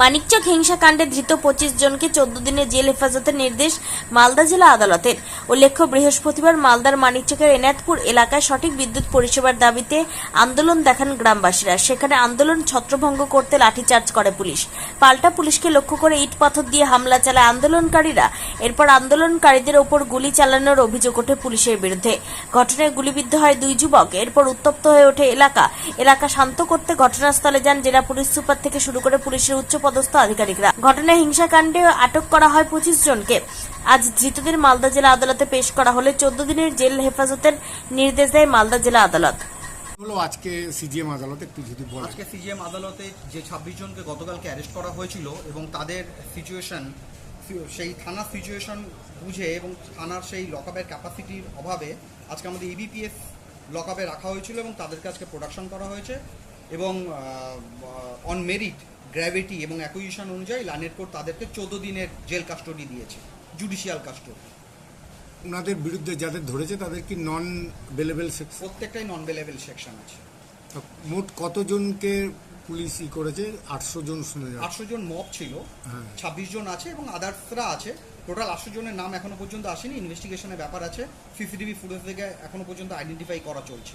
মানিকচক হিংসাকাণ্ডে ধৃত পঁচিশ জনকে চোদ্দ দিনের জেল হেফাজতের নির্দেশ মালদা জেলা আদালতের। উল্লেখ্য, বৃহস্পতিবার মালদার মানিকচকের এনায়তপুর এলাকায় সঠিক বিদ্যুৎ পরিষেবার দাবিতে আন্দোলন দেখান গ্রামবাসীরা। সেখানে আন্দোলন ছত্রভঙ্গ করতে লাঠিচার্জ করে পুলিশ। পাল্টা পুলিশকে লক্ষ্য করে ইট পাথর দিয়ে হামলা চালায় আন্দোলনকারীরা। এরপর আন্দোলনকারীদের ওপর গুলি চালানোর অভিযোগ ওঠে পুলিশের বিরুদ্ধে। ঘটনায় গুলিবিদ্ধ হয় দুই যুবক। এরপর উত্তপ্ত হয়ে ওঠে এলাকা। এলাকা শান্ত করতে ঘটনাস্থলে যান জেলা পুলিশ সুপার থেকে শুরু করে পুলিশের উচ্চপদস্থ আধিকারিকরা। ঘটনায় হিংসাকাণ্ডে আটক করা হয় পঁচিশ জনকে। আজ ধৃতদের মালদা জেলা আদালতে পেশ করা হলে চোদ্দ দিনের জেল হেফাজতের নির্দেশ দেয় মালদা জেলা আদালত। হলো আজকে সিজিএম আদালতে একটু যদি বলা আজকে সিজিএম আদালতে যে ছাব্বিশ জনকে গতকালকে অ্যারেস্ট করা হয়েছিল এবং তাদের সিচুয়েশন সেই থানার সিচুয়েশন বুঝে এবং থানার সেই লকআপের ক্যাপাসিটির অভাবে আজকে আমাদের ইবিপিএস লকআপে রাখা হয়েছিল এবং তাদেরকে আজকে প্রোডাকশন করা হয়েছে এবং অন মেরিট গ্র্যাভিটি এবং অ্যাকুইজিশন অনুযায়ী লানের কোর্ট তাদেরকে চোদ্দ দিনের জেল কাস্টডি দিয়েছে জুডিশিয়াল কাস্টডি ওনাদের বিরুদ্ধে যাদের ধরেছে তাদের কি নন বেলেবেল সেক্স প্রত্যেকটাই নন বেলেবেল সেকশন আছে মোট কতজনকে পুলিশ ই করেছে? আটশো জন শুনে আটশো জন মব ছিল হ্যাঁ। ছাব্বিশ জন আছে এবং আদার্সরা আছে। টোটাল আটশো জনের নাম এখনও পর্যন্ত আসেনি ইনভেস্টিগেশনের ব্যাপার আছে। সিসিটিভি ফুটেজ থেকে এখনও পর্যন্ত আইডেন্টিফাই করা চলছে।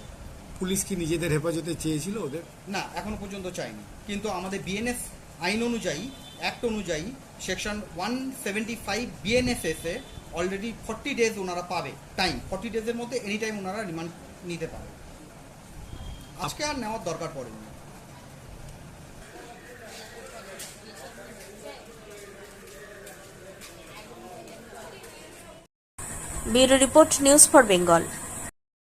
পুলিশ কি নিজেদের হেফাজতে চেয়েছিল ওদের? না এখনও পর্যন্ত চাইনি। কিন্তু আমাদের বিএনএস আইন অনুযায়ী অ্যাক্ট অনুযায়ী section one seventy five BNSS already forty days ওনারা পাবে টাইম ফর্টি ডেজের মধ্যে এনি টাইম ওনারা রিমান্ড নিতে পারে আজকে আর নেওয়ার দরকার পড়েনি। Bureau report news for Bengal.